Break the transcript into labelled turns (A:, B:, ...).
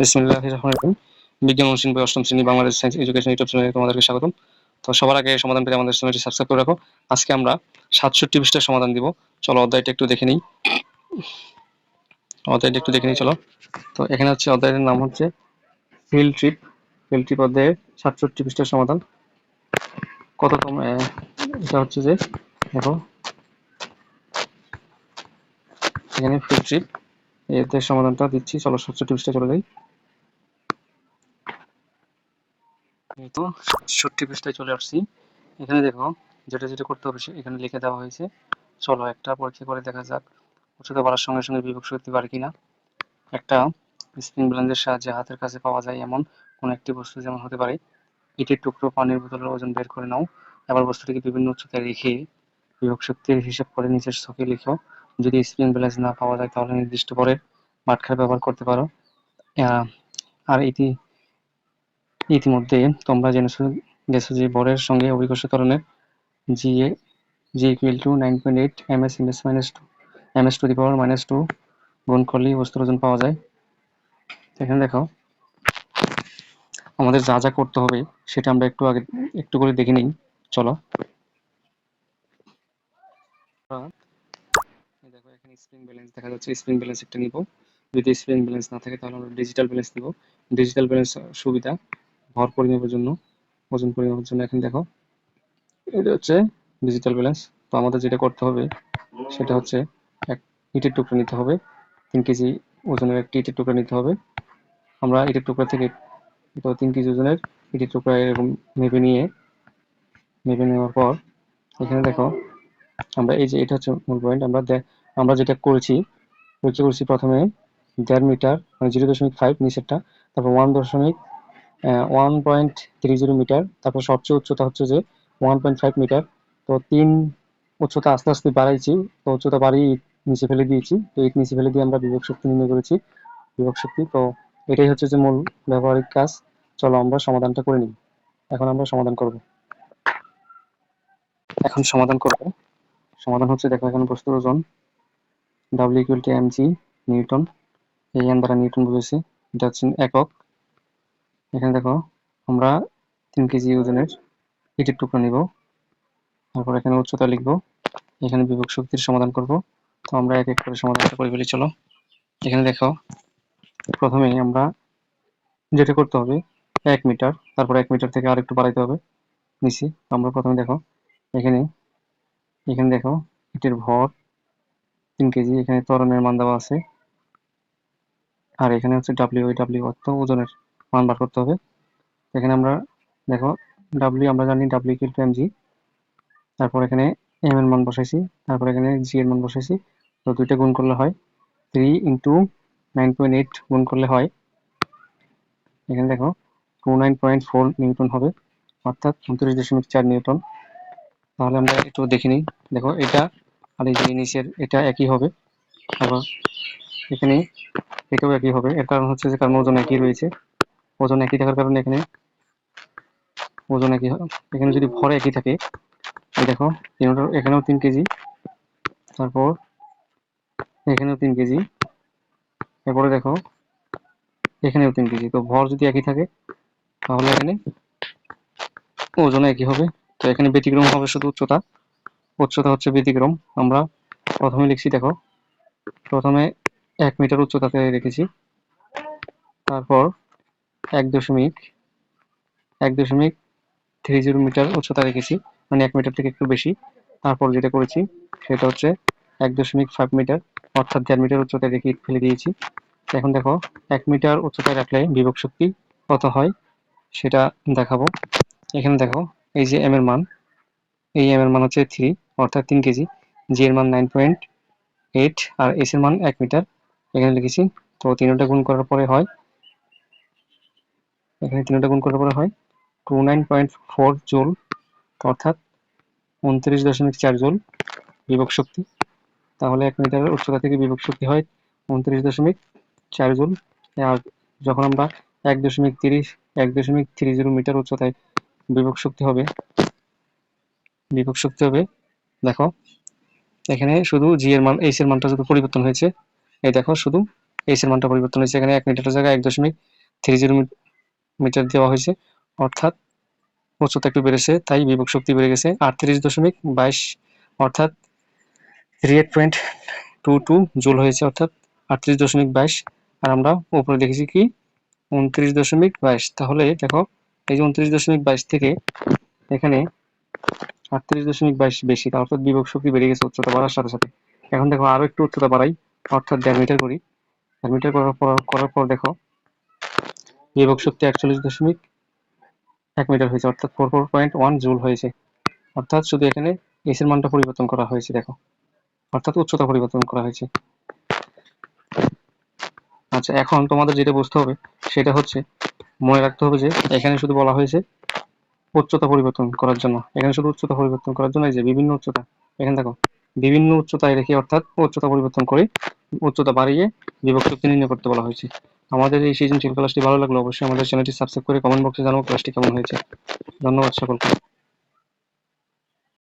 A: বিসমিল্লাহ রহমান রহিম বিজ্ঞান অনুশীলন বই অষ্টম শ্রেণি, বাংলাদেশ সায়েন্স এডুকেশন ইউটিউব চ্যানেলে তোমাদেরকে স্বাগতম। তো সবার আগে সমাধান পেতে আমাদের চ্যানেলটি সাবস্ক্রাইব করে রাখো। আজকে আমরা সাতষট্টি পৃষ্ঠার সমাধান দিব। চলো অধ্যায়টা একটু দেখে নিই। অধ্যায়টা একটু দেখে নিই, চলো। তো এখানে হচ্ছে অধ্যায়ের নাম হচ্ছে ফিল্ড ট্রিপ ফিল্ড ট্রিপ অধ্যায়ের সাতষট্টি পৃষ্ঠার সমাধান। কততম এটা হচ্ছে যে, দেখো। এখানে ফিল্ড ট্রিপ এতে সমাধানটা দিচ্ছি। চলো সাতষট্টি পৃষ্ঠা চলে যাই। এই তো পৃষ্ঠায় চলে আসছি, এখানে দেখো, যেটা যেটা করতে হবে এখানে লিখে দেওয়া হয়েছে। চলো একটা পরীক্ষা করে দেখা যাক, উচ্চতা বাড়ার সঙ্গে সঙ্গে বিভব শক্তি বাড়ে কিনা। একটা স্প্রিং ব্লেন্ডের সাহায্যে হাতের কাছে পাওয়া যায় এমন কোনো একটি বস্তু যেমন হতে পারে। ইটের টুকরো, পানির বোতলের ওজন বের করে নাও। এবার বস্তুটিকে বিভিন্ন উচ্চতায় রেখে বিভব শক্তির হিসাব করে নিচের ছকে লিখো। যদি স্প্রিং ব্যালেন্স না পাওয়া যায়, তাহলে নির্দিষ্ট পরে বাটখারা ব্যবহার করতে পারো। আর ইতি ইতিমধ্যে তোমরা জেনেছো, গেছো যে বরের সঙ্গে অভিকর্ষ ত্বরণের G A G equal to nine point eight M S ইন্ডেস minus two M S to the power minus two গুণ করলেই বস্তুর ওজন পাওয়া যায়। এখানে দেখো, আমাদের যা যা করতে হবে সেটা আমরা একটু আগে, একটু করে দেখে নিই। চলো। দেখো, এখানে স্প্রিং ব্যালেন্স দেখা যাচ্ছে। স্প্রিং ব্যালেন্স একটা নিব। যদি স্প্রিং ব্যালেন্স না থাকে তাহলে আমরা ডিজিটাল ব্যালেন্স নিব। ডিজিটাল ব্যালেন্স সুবিধা। ভর পরিমাপের জন্য, ওজন পরিমাপের জন্য। এখন দেখো, এটা হচ্ছে ডিজিটাল ব্যালেন্স তো আমাদের যেটা করতে হবে, সেটা হচ্ছে এক ইটের টুকরো নিতে হবে, তিন কেজি ওজনের একটি ইটের টুকরো নিতে হবে। আমরা ইটের টুকরা থেকে তিন কেজি ওজনের ইটের টুকরা এরকম মেপে নিয়ে, মেপে নেওয়ার পর, এখানে দেখো, আমরা এই যে এটা হচ্ছে মূল পয়েন্ট আমরা আমরা যেটা করেছি করেছি প্রথমে দেড় মিটার মানে জিরো দশমিক ফাইভ নিচেরটা, তারপর ওয়ান দশমিক one point three zero metre তারপর সবচেয়ে উচ্চতা হচ্ছে যে ওয়ান পয়েন্ট ফাইভ মিটার তো তিন উচ্চতা আস্তে আস্তে বাড়াইছি, তো উচ্চতা বাড়িয়ে নিচে ফেলে দিয়েছি। তো ইট নিচে ফেলে দিয়ে আমরা বিভব শক্তি নির্ণয় করেছি, বিভব শক্তি। তো এটাই হচ্ছে যে মূল ব্যবহারিক কাজ। চলো আমরা সমাধানটা করে নিই। এখন আমরা সমাধান করব। এখন সমাধান করব। সমাধান হচ্ছে, দেখো এখানে বস্তুর ওজন। W equal to M G newton. এই এন দ্বারা নিউটন বুঝেছি এটা হচ্ছে একক। এখানে দেখো, আমরা তিন কেজি ওজনের ইটের টুকরো নিব। তারপর এখানে উচ্চতা লিখব। এখানে বিভব শক্তির সমাধান করব। তো আমরা এক এক করে সমাধানটা করে ফেলি, চলো। এখানে দেখো প্রথমে আমরা যেটা করতে হবে, এক মিটার, তারপর এক মিটার থেকে আরেকটু বাড়াইতে হবে নিচে। আমরা প্রথমে দেখো, এখানে এখানে দেখো, ইটের ভর, তিন কেজি, এখানে ত্বরণের মান দেওয়া আছে। আর এখানে হচ্ছে ডাব্লিউ ডাব্লিউ অর্থ ওজনের। মান বার করতে হবে। এখানে আমরা, দেখো ডাব্লিউ আমরা জানি W equal to M G তারপর এখানে এম এর মান বসাইছি, তারপর এখানে জি এর মান বসাইছি। তো দুইটা গুণ করলে হয় three into nine point eight গুণ করলে হয়, এখানে দেখো two nine point four newton হবে, অর্থাৎ উনত্রিশ দশমিক চার নিউটন। তাহলে আমরা একটু দেখে নিই। দেখো, এটা আর এই যে এটা একই হবে। আবার এখানে এটাও একই হবে। এর কারণ হচ্ছে যে কারণ ওজন একই রয়েছে। ওজন একই থাকার কারণে এখানে ওজন একই। এখানে যদি ভর একই থাকে, এই দেখো, এখানেও তিন কেজি, তারপর এখানেও তিন কেজি, এরপরে দেখো, এখানেও তিন কেজি। তো ভর যদি একই থাকে, তাহলে এখানে ওজন একই হবে। তো এখানে ব্যতিক্রম হবে শুধু উচ্চতা। উচ্চতা হচ্ছে ব্যতিক্রম। আমরা প্রথমে লিখছি, দেখো, প্রথমে এক মিটার উচ্চতাতে রেখেছি। তারপর এক দশমিক এক দশমিক থ্রি জিরো মিটার উচ্চতা রেখেছি মানে এক মিটার থেকে একটু বেশি। তারপর যেটা করেছি, সেটা হচ্ছে এক দশমিক ফাইভ মিটার অর্থাৎ দেড় মিটার উচ্চতায় রেখে ফেলে দিয়েছি। এখন দেখো, এক মিটার উচ্চতায় রাখলে বিভব শক্তি কত হয়, সেটা দেখাবো। এখানে দেখো, এই যে এম এর মান, এই এম এর মান হচ্ছে থ্রি অর্থাৎ তিন কেজি। জি এর মান নাইন পয়েন্ট এইট আর এস এর মান এক মিটার এখানে লিখেছি, তো তিনটা গুণ করার পরে হয় এখানে তিনটা গুণ করার পরে হয় two nine point four joule অর্থাৎ উনত্রিশ দশমিক চার জোল বিভক শক্তি। তাহলে এক মিটারের উচ্চতা থেকে বিভব শক্তি হয় উনত্রিশ দশমিক চার জোল আর যখন আমরা এক দশমিক তিরিশ, এক দশমিক থ্রি জিরো মিটার উচ্চতায় বিভক শক্তি হবে বিভক শক্তি হবে, দেখো, এখানে শুধু জি এর মান এইচ এর মানটা শুধু পরিবর্তন হয়েছে, এই দেখো শুধু এইচ এর মানটা পরিবর্তন হয়েছে। এখানে এক মিটারের জায়গায় এক দশমিক থ্রি জিরো মিটার দেওয়া হয়েছে। অর্থাৎ উচ্চতা একটু বেড়েছে, তাই বিভব শক্তি বেড়ে গেছে। আটত্রিশ দশমিক বাইশ, অর্থাৎ three eight point two two joule হয়েছে, অর্থাৎ আটত্রিশ দশমিক বাইশ। আর আমরা উপরে দেখেছি কি? উনত্রিশ দশমিক বাইশ। তাহলে দেখো, এই যে উনত্রিশ দশমিক বাইশ থেকে এখানে আটত্রিশ দশমিক বাইশ বেশি, অর্থাৎ বিভব শক্তি বেড়ে গেছে উচ্চতা বাড়ার সাথে সাথে। এখন দেখো আরও একটু উচ্চতা বাড়াই, অর্থাৎ দেড় মিটার করি। দেড় মিটার করার পর করার পর দেখো বিভব শক্তি একচল্লিশ দশমিক এক মিটার হয়েছে, অর্থাৎ four four point one joule হয়েছে। অর্থাৎ শুধু এখানে এস এর মানটা পরিবর্তন করা হয়েছে, দেখো। অর্থাৎ উচ্চতা পরিবর্তন করা হয়েছে। আচ্ছা এখন তোমাদের যেটা বুঝতে হবে, সেটা হচ্ছে মনে রাখতে হবে যে এখানে শুধু বলা হয়েছে উচ্চতা পরিবর্তন করার জন্য। এখানে শুধু উচ্চতা পরিবর্তন করার জন্য এই যে বিভিন্ন উচ্চতা, এখানে দেখো, বিভিন্ন উচ্চতায় রেখে অর্থাৎ উচ্চতা পরিবর্তন করে উচ্চতা বাড়িয়ে বিভক্ত নির্ণয় করতে বলা হয়েছে। আমাদের এই সিজন সৃজনশীল ক্লাসটি ভালো লাগল অবশ্যই আমাদের চ্যানেলটি সাবস্ক্রাইব করে কমেন্ট বক্সে জানাব ক্লাসটি কেমন হয়েছে। ধন্যবাদ সকলকে।